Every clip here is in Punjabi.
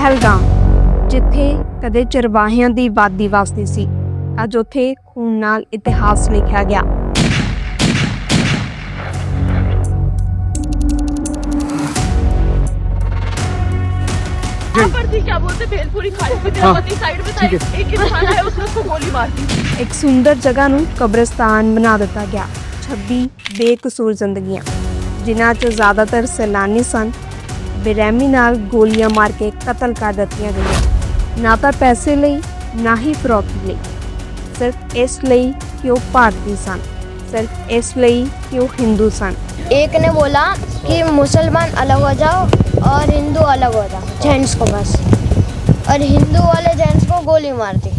ਪਹਿਲਗਾਮ ਜਿੱਥੇ ਕਦੇ ਚਰਵਾਹਿਆਂ ਦੀ ਵਾਦੀ ਵਸਦੀ ਸੀ ਅੱਜ ਉੱਥੇ ਖੂਨ ਨਾਲ ਇਤਿਹਾਸ ਲਿਖਿਆ ਗਿਆ यहाँ पर थी क्या बोलते भेलपुरी खाई विद्यापति साइड में था एक एक इंसान आया उसने उसको गोली मार दी ਇੱਕ ਸੁੰਦਰ ਜਗ੍ਹਾ ਨੂੰ ਕਬਰਸਤਾਨ ਬਣਾ ਦਿੱਤਾ ਗਿਆ 26 ਬੇਕਸੂਰ ਜ਼ਿੰਦਗੀਆਂ ਜਿਨ੍ਹਾਂ 'ਚ ਜ਼ਿਆਦਾਤਰ ਸੈਲਾਨੀ ਸਨ ਬੇਰਹਿਮੀ ਨਾਲ ਗੋਲੀਆਂ ਮਾਰ ਕੇ ਕਤਲ ਕਰ ਦਿੱਤੀਆਂ ਗਈਆਂ ਨਾ ਤਾਂ ਪੈਸੇ ਲਈ ਨਾ ਹੀ ਫਰੋਖੀ ਲਈ ਸਿਰਫ ਇਸ ਲਈ ਕਿ ਉਹ ਭਾਰਤੀ ਸਨ ਸਿਰਫ ਇਸ ਲਈ ਕਿ ਉਹ ਹਿੰਦੂ ਸਨ एक ने बोला कि मुसलमान अलग हो जाओ और हिंदू अलग हो जाओ जेंट्स को बस और हिंदू वाले जेंट्स को गोली मार दी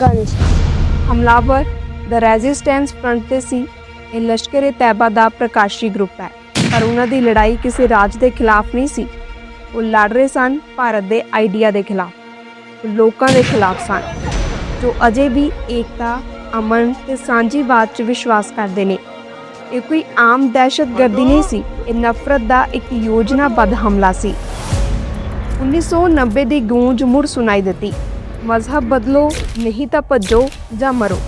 गन से ਹਮਲਾਵਰ ਦ ਰੈਜ਼ਿਸਟੈਂਸ ਫਰੰਟ ਤੇ ਸੀ ਇਹ ਲਸ਼ਕਰ-ਏ ਤੈਬਾ ਦਾ ਪ੍ਰਕਾਸ਼ੀ ਗਰੁੱਪ ਹੈ ਪਰ ਉਹਨਾਂ ਦੀ ਲੜਾਈ ਕਿਸੇ ਰਾਜ ਦੇ ਖਿਲਾਫ ਨਹੀਂ ਸੀ। ਉਹ ਲੜ ਰਹੇ ਸਨ ਭਾਰਤ ਦੇ ਆਈਡੀਆ ਦੇ ਖਿਲਾਫ ਲੋਕਾਂ ਦੇ ਖਿਲਾਫ ਸਨ, ਜੋ ਅਜੇ ਵੀ ਏਕਤਾ, ਅਮਨ ਤੇ ਸਾਂਝੀਵਾਦ 'ਚ ਵਿਸ਼ਵਾਸ ਕਰਦੇ ਨੇ। ਇਹ ਕੋਈ ਆਮ ਦਹਿਸ਼ਤਗਰਦੀ ਨਹੀਂ ਸੀ, ਇਹ ਨਫ਼ਰਤ ਦਾ ਇੱਕ ਯੋਜਨਾਬੱਧ ਹਮਲਾ ਸੀ। 1990 ਦੀ ਗੂੰਜ ਮੁੜ ਸੁਣਾਈ ਦਿੱਤੀ। ਮਜ਼ਹਬ ਬਦਲੋ, ਨਹੀਂ ਤਾਂ ਭੱਜੋ ਜਾਂ ਮਰੋ।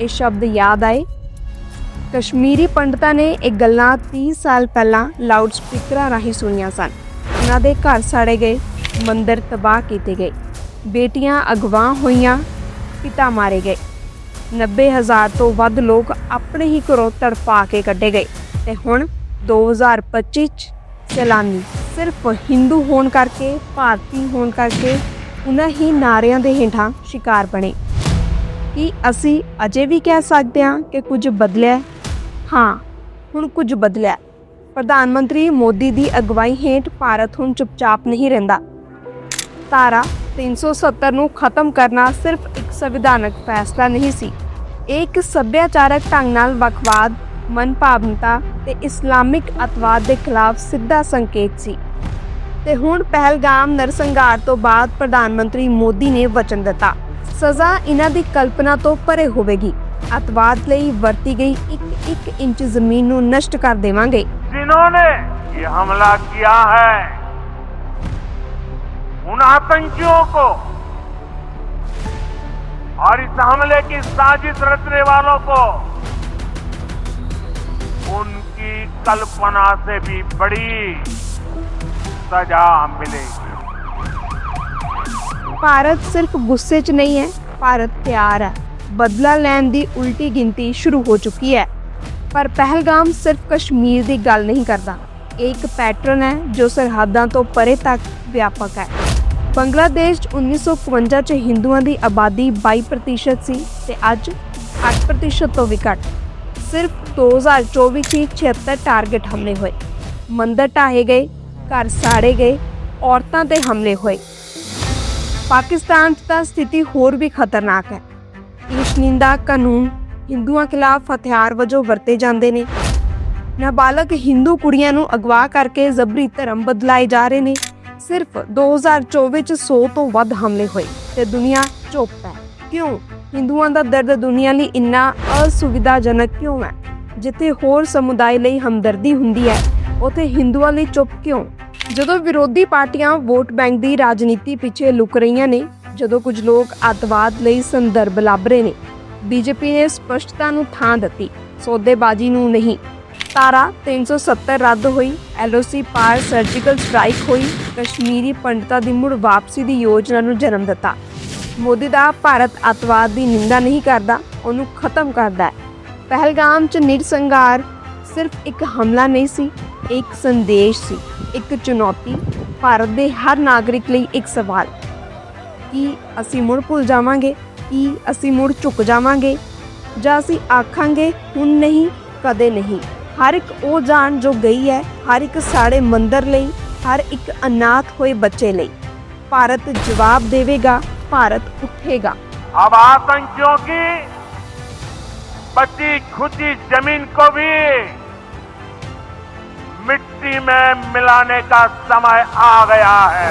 ਇਹ ਸ਼ਬਦ ਯਾਦ ਆਏ ਕਸ਼ਮੀਰੀ ਪੰਡਤਾਂ ਨੇ ਇਹ ਗੱਲਾਂ 30 ਸਾਲ ਪਹਿਲਾਂ ਲਾਊਡ ਸਪੀਕਰਾਂ ਰਾਹੀਂ ਸੁਣੀਆਂ ਸਨ। ਉਹਨਾਂ ਦੇ ਘਰ ਸਾੜੇ ਗਏ, ਮੰਦਰ ਤਬਾਹ ਕੀਤੇ ਗਏ। ਬੇਟੀਆਂ ਅਗਵਾ ਹੋਈਆਂ, ਪਿਤਾ ਮਾਰੇ ਗਏ। 90000 ਤੋਂ ਵੱਧ ਲੋਕ ਆਪਣੇ ਹੀ ਘਰੋਂ ਤੜਪਾ ਕੇ ਕੱਢੇ ਗਏ ਤੇ ਹੁਣ 2025 ਚ ਸੈਲਾਨੀ ਸਿਰਫ ਹਿੰਦੂ ਹੋਣ ਕਰਕੇ, ਭਾਰਤੀ ਹੋਣ ਕਰਕੇ ਉਹਨਾਂ ਹੀ ਨਾਰਿਆਂ ਦੇ ਹੇਠਾਂ ਸ਼ਿਕਾਰ ਬਣੇ। ਕੀ ਅਸੀਂ ਅਜੇ ਵੀ ਕਹਿ ਸਕਦੇ ਹਾਂ ਕਿ ਕੁਝ ਬਦਲਿਆ ਹਾਂ, ਹੁਣ ਕੁਝ ਬਦਲਿਆ। ਪ੍ਰਧਾਨ ਮੰਤਰੀ ਮੋਦੀ ਦੀ ਅਗਵਾਈ ਹੇਠ ਭਾਰਤ ਹੁਣ ਚੁੱਪਚਾਪ ਨਹੀਂ ਰਹਿੰਦਾ। ਧਾਰਾ 370 ਨੂੰ ਖਤਮ ਕਰਨਾ ਸਿਰਫ ਇੱਕ ਸੰਵਿਧਾਨਕ ਫੈਸਲਾ ਨਹੀਂ ਸੀ। ਇਹ ਇੱਕ ਸੱਭਿਆਚਾਰਕ ਢੰਗ ਨਾਲ ਵੱਖਵਾਦ, ਮਨਭਾਵਨਤਾ ਤੇ ਇਸਲਾਮਿਕ ਅਤਵਾਦ ਦੇ ਖਿਲਾਫ ਸਿੱਧਾ ਸੰਕੇਤ ਸੀ। ਤੇ ਹੁਣ ਪਹਿਲਗਾਮ ਨਰਸੰਘਾਰ ਤੋਂ ਬਾਅਦ ਪ੍ਰਧਾਨ ਮੰਤਰੀ ਮੋਦੀ ਨੇ ਵਚਨ ਦਿੱਤਾ। ਸਜ਼ਾ ਇਹਨਾਂ ਦੀ ਕਲਪਨਾ ਤੋਂ ਪਰੇ ਹੋਵੇਗੀ। ਅਤਵਾਦ ਲਈ ਵਰਤੀ ਗਈ ਇੱਕ ਇੱਕ ਇੰਚ ਜ਼ਮੀਨ ਨੂੰ ਨਸ਼ਟ ਕਰ ਦੇਵਾਂਗੇ जिन्होंने ये हमला किया है उन आतंकियों को और इस हमले की साजिश रचने वालों को उनकी कल्पना से भी बड़ी सजा मिलेगी ਭਾਰਤ ਸਿਰਫ ਗੁੱਸੇ 'ਚ ਨਹੀਂ ਹੈ ਭਾਰਤ ਤਿਆਰ ਹੈ ਬਦਲਾ ਲੈਣ ਦੀ ਉਲਟੀ ਗਿਣਤੀ ਸ਼ੁਰੂ ਹੋ ਚੁੱਕੀ ਹੈ। ਪਰ ਪਹਿਲਗਾਮ ਸਿਰਫ ਕਸ਼ਮੀਰ ਦੀ ਗੱਲ ਨਹੀਂ ਕਰਦਾ। ਇਹ ਇੱਕ ਪੈਟਰਨ ਹੈ ਜੋ ਸਰਹੱਦਾਂ ਤੋਂ ਪਰੇ ਤੱਕ ਵਿਆਪਕ ਹੈ। ਬੰਗਲਾਦੇਸ਼ 'ਚ 1951 ਚ ਹਿੰਦੂਆਂ ਦੀ ਆਬਾਦੀ 22% ਸੀ ਤੇ ਅੱਜ 8% ਤੋਂ ਵੀ ਘੱਟ। ਸਿਰਫ 2024 ਚ ਹੀ 76 ਟਾਰਗੇਟ ਹਮਲੇ ਹੋਏ। ਮੰਦਰ ਢਾਹੇ ਗਏ, ਘਰ ਸਾੜੇ ਗਏ, ਔਰਤਾਂ ਤੇ ਹਮਲੇ ਹੋਏ। ਪਾਕਿਸਤਾਨ 'ਚ ਤਾਂ ਸਥਿਤੀ ਹੋਰ ਵੀ ਖਤਰਨਾਕ ਹੈ। ਇਸ਼ਨਿੰਦਾ ਕਾਨੂੰਨ ਹਿੰਦੂਆਂ ਖਿਲਾਫ ਹਥਿਆਰ ਵਜੋਂ ਵਰਤੇ ਜਾਂਦੇ ਨੇ। ਨਾਬਾਲਗ ਹਿੰਦੂ ਕੁੜੀਆਂ ਨੂੰ ਅਗਵਾ ਕਰਕੇ ਜ਼ਬਰੀ ਧਰਮ ਬਦਲਾਏ ਜਾ ਰਹੇ ਨੇ। ਸਿਰਫ 2024 ਚ 100 ਤੋਂ ਵੱਧ ਹਮਲੇ ਹੋਏ ਤੇ ਦੁਨੀਆ ਚੁੱਪ ਹੈ। ਕਿਉਂ? ਹਿੰਦੂਆਂ ਦਾ ਦਰਦ ਦੁਨੀਆ ਲਈ ਇੰਨਾ ਅਸੁਵਿਧਾਜਨਕ ਕਿਉਂ ਹੈ? ਜਿੱਥੇ ਹੋਰ ਸਮੁਦਾਇ ਲਈ ਹਮਦਰਦੀ ਹੁੰਦੀ ਹੈ, ਉਥੇ ਹਿੰਦੂਆਂ ਲਈ ਚੁੱਪ ਕਿਉਂ? ਜਦੋਂ ਵਿਰੋਧੀ ਪਾਰਟੀਆਂ ਵੋਟ ਬੈਂਕ ਦੀ ਰਾਜਨੀਤੀ ਪਿੱਛੇ ਲੁਕ ਰਹੀਆਂ ਨੇ ਜਦੋਂ ਕੁਝ ਲੋਕ ਅੱਤਵਾਦ ਲਈ ਸੰਦਰਭ ਲੱਭ ਰਹੇ ਨੇ। ਬੀਜੇਪੀ ਨੇ ਸਪਸ਼ਟਤਾ ਨੂੰ ਥਾਂ ਦਿੱਤੀ। ਸੌਦੇਬਾਜ਼ੀ ਨੂੰ ਨਹੀਂ। ਤਾਰਾ 370 ਰੱਦ ਹੋਈ। ਐਲਓਸੀ ਪਾਰ ਸਰਜੀਕਲ ਸਟ੍ਰਾਈਕ ਹੋਈ। ਕਸ਼ਮੀਰੀ ਪੰਡਤਾਂ ਦੀ ਮੁੜ ਵਾਪਸੀ ਦੀ ਯੋਜਨਾ ਨੂੰ ਜਨਮ ਦਿੱਤਾ। ਮੋਦੀ ਦਾ ਭਾਰਤ ਅੱਤਵਾਦ ਦੀ ਨਿੰਦਾ ਨਹੀਂ ਕਰਦਾ, ਉਹਨੂੰ ਖਤਮ ਕਰਦਾ ਹੈ। ਪਹਿਲਗਾਮ ਚ ਨਿਰਸੰਗਾਰ ਸਿਰਫ ਇੱਕ ਹਮਲਾ ਨਹੀਂ ਸੀ, ਇੱਕ ਸੰਦੇਸ਼ ਸੀ, ਇੱਕ ਚੁਣੌਤੀ। ਭਾਰਤ ਦੇ ਹਰ ਨਾਗਰਿਕ ਲਈ ਇੱਕ ਸਵਾਲ। ਕੀ ਅਸੀਂ ਮੁੜ ਭੁੱਲ ਜਾਵਾਂਗੇ ਕੀ ਅਸੀਂ ਮੁੜ ਝੁਕ ਜਾਵਾਂਗੇ ਜਾਂ ਅਸੀਂ ਆਖਾਂਗੇ ਹੁਣ ਨਹੀਂ ਕਦੇ ਨਹੀਂ ਹਰ ਇੱਕ ਉਹ ਜਾਨ ਜੋ ਗਈ ਹੈ ਹਰ ਇੱਕ ਸਾੜੇ ਮੰਦਰ ਲਈ ਹਰ ਇੱਕ ਅਨਾਥ ਹੋਏ ਬੱਚੇ ਲਈ ਭਾਰਤ ਜਵਾਬ ਦੇਵੇਗਾ ਭਾਰਤ ਉੱਠੇਗਾ अब आतंकियों की बची खुची जमीन को भी मिट्टी में मिलाने का समय आ गया है